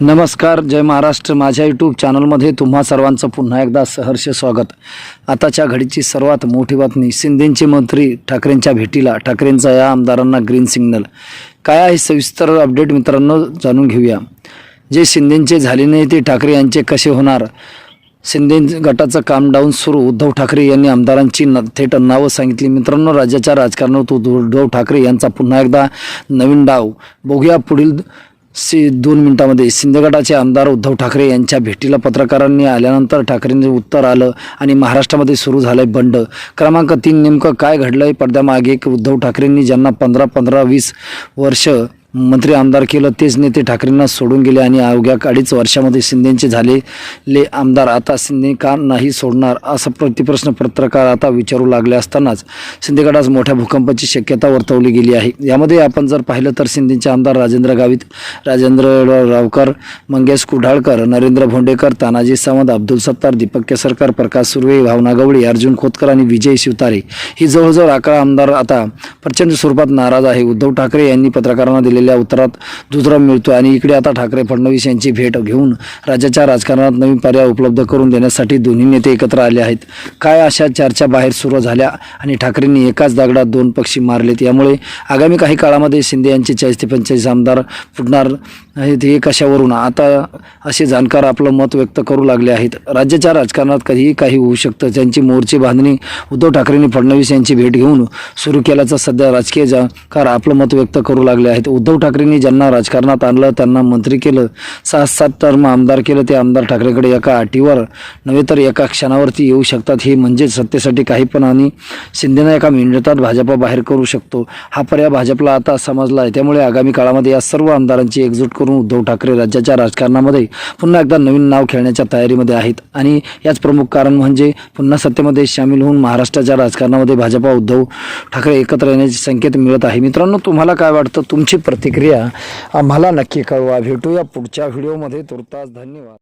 नमस्कार जय महाराष्ट्र. माझ्या यूट्यूब चॅनलमध्ये तुम्हा सर्वांचं पुन्हा एकदा सहर्ष स्वागत. आताच्या घडीची सर्वात मोठी बातमी शिंदेचे मंत्री ठाकरेंच्या भेटीला ठाकरेंचा या आमदारांना ग्रीन सिग्नल काय आहे सविस्तर अपडेट मित्रांनो जाणून घेऊया. जे शिंदेचे झाले नाही ते ठाकरे यांचे कसे होणार? शिंदे गटाचं काम डाऊन सुरू उद्धव ठाकरे यांनी आमदारांची न थेट नावं सांगितली. मित्रांनो राज्याच्या राजकारणात उद्धव उद्धव ठाकरे यांचा पुन्हा एकदा नवीन डाव. बघूया पुढील सी दोन मिनिटामध्ये शिंदे गटाचे आमदार उद्धव ठाकरे यांच्या भेटीला पत्रकारांनी आल्यानंतर ठाकरेंचं उत्तर आलं आणि महाराष्ट्रामध्ये सुरू झालंय बंड. क्रमांक तीन नेमकं काय घडलंय? पडद्यामागे की उद्धव ठाकरेंनी ज्यांना पंधरा पंधरा वीस वर्ष मंत्री आमदार केलं तेच नेते ठाकरेंना सोडून गेले आणि अवघ्या अडीच वर्षामध्ये शिंदेचे झालेले आमदार आता शिंदे का नाही सोडणार? असा प्रतिप्रश्न पत्रकार आता विचारू लागले असतानाच शिंदेगड आज मोठ्या भूकंपाची शक्यता वर्तवली गेली आहे. यामध्ये आपण जर पाहिलं तर शिंदेचे आमदार राजेंद्र गावित राजेंद्र रावकर मंगेश कुढाळकर नरेंद्र भोंडेकर तानाजी सावंत अब्दुल सत्तार दीपक केसरकर प्रकाश सुर्वे भावना गवळी अर्जुन खोतकर आणि विजय शिवतारे. ही जवळजवळ अकरा आमदार आता प्रचंड स्वरूपात नाराज आहे. उद्धव ठाकरे यांनी पत्रकारांना दिले दिलेल्या उत्तरात दुसरा मिळतो आणि इकडे आता ठाकरे फडणवीस यांची भेट घेऊन राज्याच्या राजकारणात नवीन पर्याय उपलब्ध करून देण्यासाठी दोन्ही नेते एकत्र आले आहेत. काय अशा चर्चा बाहेर सुरू झाल्या आणि ठाकरेंनी एकाच दगडात दोन पक्षी मारलेत? यामुळे आगामी काही काळामध्ये शिंदे यांचे चाळीस ते पंचेचाळीस आमदार फुटणार आहेत हे कशावरून? आता असे जाणकार आपलं मत व्यक्त करू लागले आहेत. राज्याच्या राजकारणात कधीही काही होऊ शकतं. त्यांची मोर्चे बांधणी उद्धव ठाकरेंनी फडणवीस यांची भेट घेऊन सुरू केल्याचं सध्या राजकीय जाणकार आपलं मत व्यक्त करू लागले आहेत. उद्धव उद्धव ठाकरेंनी ज्यांना राजकारणात आणलं त्यांना मंत्री केलं सात सात टर्म आमदार केलं ते आमदार ठाकरेकडे एका अटीवर नव्हे तर एका क्षणावरती येऊ शकतात हे म्हणजे सत्तेसाठी काही पण आणि शिंदेनं एका मिनिटात भाजपा बाहेर करू शकतो. हा पर्याय भाजपला आता समजला आहे. त्यामुळे आगामी काळामध्ये या सर्व आमदारांची एकजूट करून उद्धव ठाकरे राज्याच्या राजकारणामध्ये पुन्हा एकदा नवीन नाव खेळण्याच्या तयारीमध्ये आहेत. आणि याच प्रमुख कारण म्हणजे पुन्हा सत्तेमध्ये सामील होऊन महाराष्ट्राच्या राजकारणामध्ये भाजपा उद्धव ठाकरे एकत्र येण्याचे संकेत मिळत आहे. मित्रांनो तुम्हाला काय वाटतं? तुमची प्र प्रतिक्रिया आम्हाला नक्की कळवा. भेटूया पुढच्या व्हिडिओमध्ये. तुर्तास धन्यवाद.